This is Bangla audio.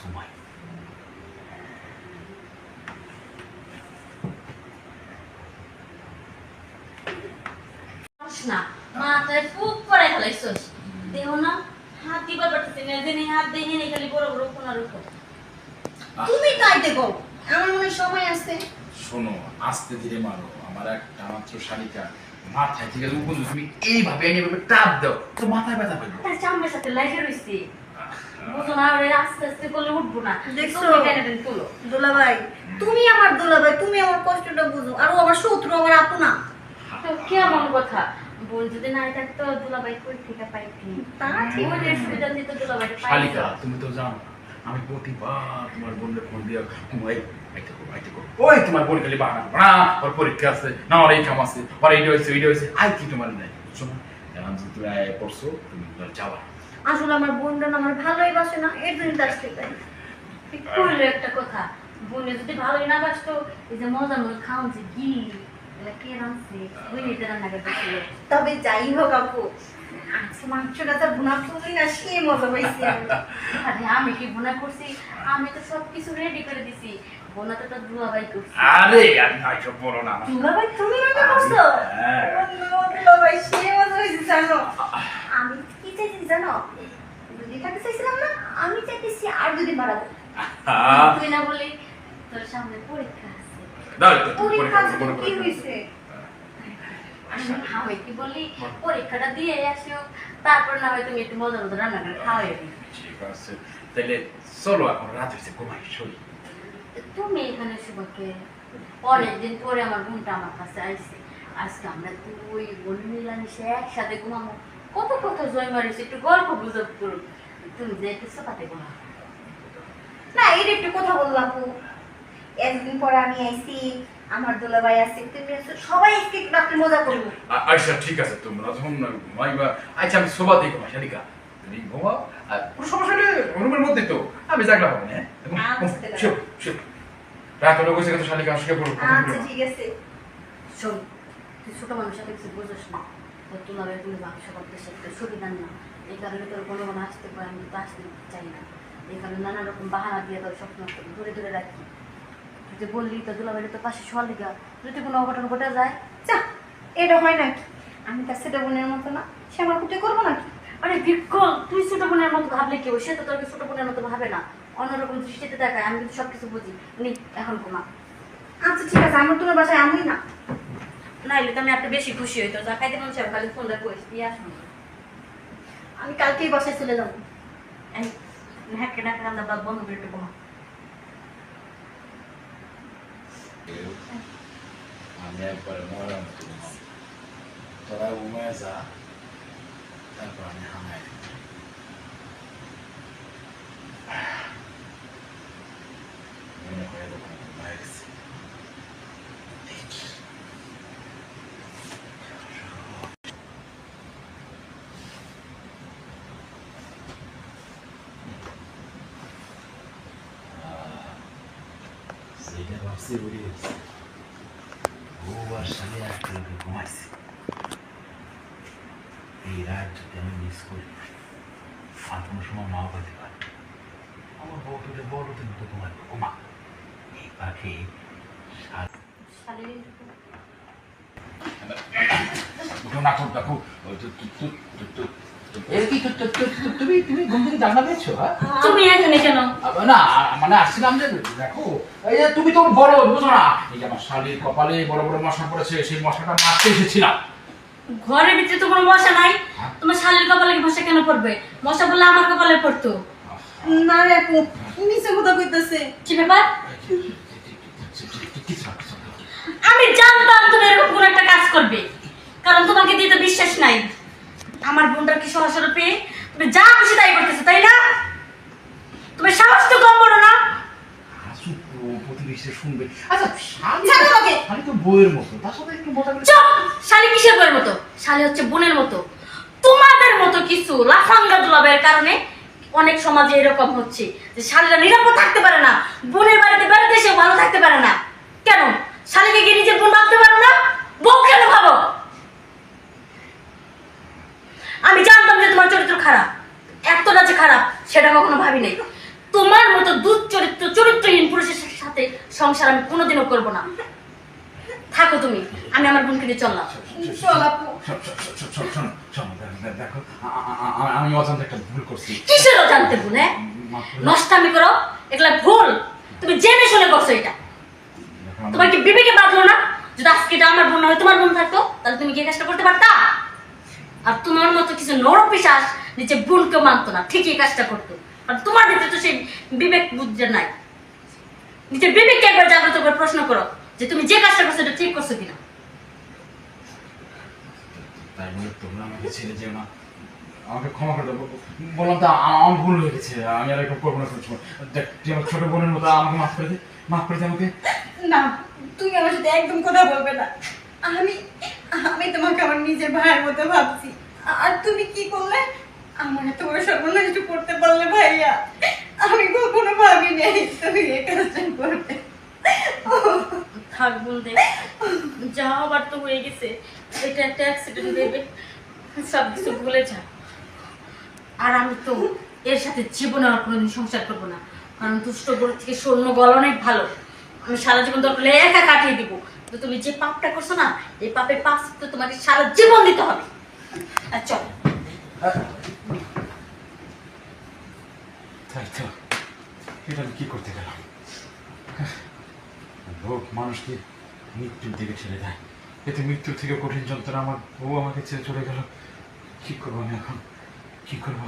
সময়। না মাথায় ফুক করে ফেলাইছস। দেহ না হাত দিবার পারতেছি না দিনে হাত দিয়ে হেনে খালি বড় বড় কোনার উপর। তুমি কাইতে কও আমার মনে সময় আছে। শোনো আস্তে ধীরে মারো। আমার একটা মাত্র শালিকা মাথায় আছে উপর তুমি এইভাবে এইভাবে টাপ দাও তো মাথায় ব্যথা পেল তার চামড়ার সাথে লাগে রইছি। বুঝো না ওরে আস্তে আস্তে করলে উঠবো না। দেখছ? তুমি টেনে টেনে তুলো দুলাভাই তুমি আমার দুলাভাই তুমি আমার কষ্টটা বুঝো। আর ও আমার শত্রু আমার আপু না। তো কেমন কথা? বোন যদি নাই থাকতো দুলাবাই কই থেকে পাইতি? তা ঠিক। বোনের সুবিধা দিতে দুলাবাই শালিকা তুমি তো জানো আমি প্রতিবার তোমার বোনকে ফোন দিয়ে ওই তোমার বোন খালি বাহানা করো, ওর পরীক্ষা আছে না ওর এই কাম আছে ওর এইটা হয়েছে এইটা হয়েছে আই কি তোমার নাই? বুঝছ না এখন যে তুমি পড়ছো তুমি যাওয়া আসলে আমার বোনটা আমার ভালোই বাসে না এর জন্য তার সাথে তাই কইলো একটা কথা বোনে যদি ভালোই না বাসতো এই যে মজা মজা খাওয়ান যে গি এগুলা কে রাঁধছে? ওই নিজে রান্না করতেছিল তবে যাই হোক আপু মাংসটা ভুনা খুবই না সে মজা পাইছি আমি। আরে আমি কি বোনা করছি? আমি তো সব কিছু রেডি করে দিছি। বোনাতে তো দুলাবাই করছি। আরে আর নাই সব বলো না। আমার দুলাভাই তুমি করছ হ্যাঁ। ও সে মজা হয়েছে জানো। আমি চাইছি জানো? দুদিন থাকতে চাইছিলাম না আমি চাইতেছি আর দুদিন বাড়াবো। আহ, তুই না বলি তোর সামনে পরীক্ষা আছে। পরীক্ষা কি হয়েছে? আমি আমি কি বলি পরীক্ষাটা দিয়ে আসিও তারপর না হয় তুমি একটু মজা মজা রান্না করে খাওয়াই ঠিক আছে। তাহলে চলো এখন রাত হয়েছে ঘুমাই শুই। তুমি এখানে শুভকে অনেকদিন পরে আমার বোনটা আমার কাছে আইছে। আজকে আমরা দুই বোন মিলামিশে একসাথে ঘুমাবো। কত কত জয় মারিস একটু গল্প গুজব করুন তুমি। যে একটু সোফাতে ঘুমাও না এর একটু কথা বললাম একদিন পরে আমি আইছি আমার দুলাভাই আছে তুমি সবাই একটু একটু রাত্রে মজা করব আচ্ছা ঠিক আছে তোমরা যখন ঘুমাইবা আচ্ছা আমি শোভাতেই ঘুমাই শালিকা। তুমি ঘুমাও আর কোনো সমস্যা নেই রুমের মধ্যে তো। আমি জাগলা হবে না। শিও, শিও। রাত হলো গেছে কিন্তু শালিকা শুয়ে পড়ো আচ্ছা ঠিক আছে। শোন তুই ছোট মানুষ এত কিছু বুঝোস না। তোর তুলাবে তুমি ব্যবসা করতে সুবিধা না এই কারণে তোর কোনো কোনো আসতে পারে আমি তো আসতে চাই না। এই কারণে নানা রকম বাহানা দিয়ে তোর স্বপ্ন দূরে দূরে রাখি। তুই বললি তো তো পাশে যদি কোনো অঘটন ঘটে যায় এটা হয় নাকি? আমি তার সেটা বোনের মতো না, সে আমার ক্ষতি করব নাকি? আরে বিকল তুই ছোট বোনের মতো ভাবলে কেউ সে তো তোর ছোট বোনের মতো ভাবে না। অন্যরকম দৃষ্টিতে দেখায়, আমি কিন্তু সব কিছু বুঝি। নি, এখন ঘুমা। আচ্ছা ঠিক আছে, আমার তোমার বাসায় আমি না। নাইলে তো আমি একটু বেশি খুশি হইতো। যা খাইতে মন চাই খালি ফোনটা করিস দিয়ে আসুন আমি কালকেই বাসায় চলে যাব। হ্যাঁ কেনা রান্না বাদ বন্ধ করে একটু ঘুমা আমি একবারে মরার তোরা ঘুমায় যা তারপর আমি হামায় হয় এরকম ঘুমায় গেছে সেইটা ভাবছি উড়ে গেছে ও আর সাথে একলগে এই রাত যদি আমি মিস করি আর কোনো সময় নাও পেতে পারি আমার বউ তুলে তুমি তো তোমার ঘুমা এই পাখি উঠো না খুব দেখো তুমি তুমি ঘুম থেকে জানলা পেয়েছ হ্যাঁ? তুমি এখানে কেন? না মানে আসছিলাম যে দেখো এই যে তুমি তো বড় বুঝো না। এই আমার শালির কপালে বড় বড় মশা পড়েছে সেই মশাটা মারতে এসেছিলাম। ঘরের ভিতরে তো কোনো মশা নাই। তোমার শালীর কপালে মশা কেন পড়বে? মশা বললে আমার কপালে পড়তো। না রে আপু নিচে কথা কইতেছে। কি ব্যাপার। আমি জানতাম তুমি এরকম কোন একটা কাজ করবে। কারণ তোমাকে দিয়ে তো বিশ্বাস নাই আমার বোনটার কি সরাসরি পেয়ে তুমি যা খুশি তাই করতেছো তাই না? তুমি সাহস তো কম বড় না। প্রতিবেশী শুনবে। আচ্ছা শালি তো বইয়ের মতো। তার সাথে একটু মজা করে চুপ! শালি কিসের মতো? শালি হচ্ছে বোনের মতো। তোমাদের মতো কিছু লাফাঙ্গা দুলাবের কারণে অনেক সমাজে এরকম হচ্ছে যে শালীরা নিরাপদ থাকতে পারে না বোনের বাড়িতে বেড়াতে এসে ভালো থাকতে পারে না। কেন শালীকে গিয়ে নিজের বোন ভাবতে পারো না বউ কেন ভাবো আমি জানতাম যে তোমার চরিত্র খারাপ এতটা যে খারাপ সেটা কখনো ভাবি নাই। তোমার মতো দুধ চরিত্র চরিত্রহীন পুরুষের সাথে সংসার আমি কোনোদিনও করব না। থাকো তুমি আমি আমার বোনকে নিয়ে চললাম। দেখ- আমি অজান্তে একটা ভুল করছি। কিসেরও জানতে ভুল হ্যাঁ? করে দাও। নষ্টামি করো এগুলা ভুল। তুমি জেনে শুনে করছ এটা। তোমার কি বিবেকে বাঁধলো না? যদি আজকে এটা আমার বোন না হয় তোমার বোন থাকতো তাহলে তুমি কি এই কাজটা করতে পারতা? আর তোমার মতো কিছু নরপিশাস নিচে বোনকে মানতো না ঠিকই কাজটা করতো। আর তোমার ভিতরে তো সেই বিবেক বুদ্ধিটা নাই। নিজের বিবেককে একবার জাগ্রত করে প্রশ্ন করো যে তুমি যে কাজটা করছ এটা ঠিক করছ কিনা। তাই বলে তোমরা আমাকে ছেড়ে যেও না। আমাকে ক্ষমা করে দেবো বললাম তো আমার ভুল হয়ে গেছে। আমি আর এরকম করব না করছি দেখ তুই আমার ছোট বোনের মতো আমাকে মাফ করে দে। মাফ করে দে আমাকে। না তুমি আমার সাথে একদম কথা বলবে না। আমি আমি তোমাকে আমার নিজের ভাইয়ের মতো ভাবছি। আর তুমি কি করলে? আমার এত বড় সর্বনাশ করতে পারলে ভাইয়া। আমি কখনো ভাবি নাই তুমি এই কাজটা করবে থাক বলতে, যা হবার তো হয়ে গেছে। এটা একটা অ্যাক্সিডেন্ট দেবে। সব কিছু ভুলে যা। আর আমি তো এর সাথে জীবনে আর কোনোদিন সংসার করব না। কারণ দুষ্ট গরু থেকে সৈন্য গলা অনেক ভালো। আমি সারা জীবন হলে একা কাটিয়ে দিব। তো তুমি যে পাপটা করছ না, এই পাপের পাপ তো তোমাকে সারা জীবন দিতে হবে। আর চল। তাই তো এটা আমি কি করতে গেলাম লোক মানুষকে মৃত্যুর দিকে ছেড়ে দেয়? এতে মৃত্যুর থেকে কঠিন যন্ত্রণা আমার বউ আমাকে ছেড়ে চলে গেল। কি করব আমি এখন? কি করব?